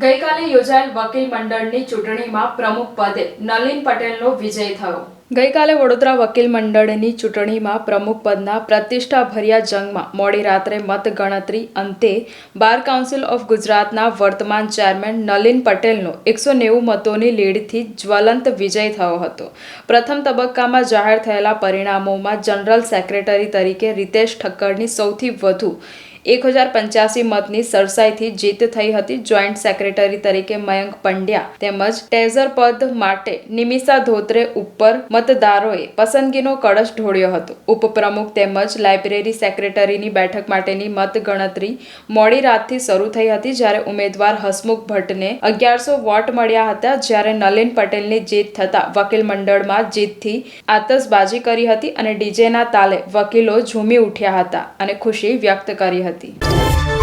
ગઈકાલે યોજાયેલ વકીલ મંડળની ચૂંટણીમાં પ્રમુખ પદે નલિન પટેલનો વિજય થયો. ગઈકાલે વડોદરા વકીલ મંડળની ચૂંટણીમાં પ્રમુખ પદના પ્રતિષ્ઠાભર્યા જંગમાં મોડી રાત્રે મતગણતરી અંતે બાર કાઉન્સિલ ઓફ ગુજરાતના વર્તમાન ચેરમેન નલિન પટેલનો એકસો નેવું મતોની લીડથી જ્વલંત વિજય થયો હતો. પ્રથમ તબક્કામાં જાહેર થયેલા પરિણામોમાં જનરલ સેક્રેટરી તરીકે રીતેશ ઠક્કરની સૌથી વધુ એક હજાર પંચ્યાસી મતની સરસાઈથી જીત થઈ હતી જોઈન્ટ સેક્રેટરી તરીકે મયંક પંડ્યા તેમજ ટેઝર પદ માટે નિમિષા ધોત્રે ઉપર મતદારોએ પસંદગીનો કળશ ઢોળ્યો હતો. ઉપપ્રમુખ તેમજ લાઇબ્રેરી સેક્રેટરીની બેઠક માટેની મતગણતરી મોડી રાતથી શરૂ થઈ હતી જ્યારે ઉમેદવાર હસમુખ ભટ્ટને અગિયારસો વોટ મળ્યા હતા જ્યારે નલિન પટેલની જીત થતાં વકીલ મંડળમાં જીતથી આતશબાજી કરી હતી અને ડીજેના તાલે વકીલો ઝૂમી ઉઠ્યા હતા અને ખુશી વ્યક્ત કરી હતી. ગુજરાતી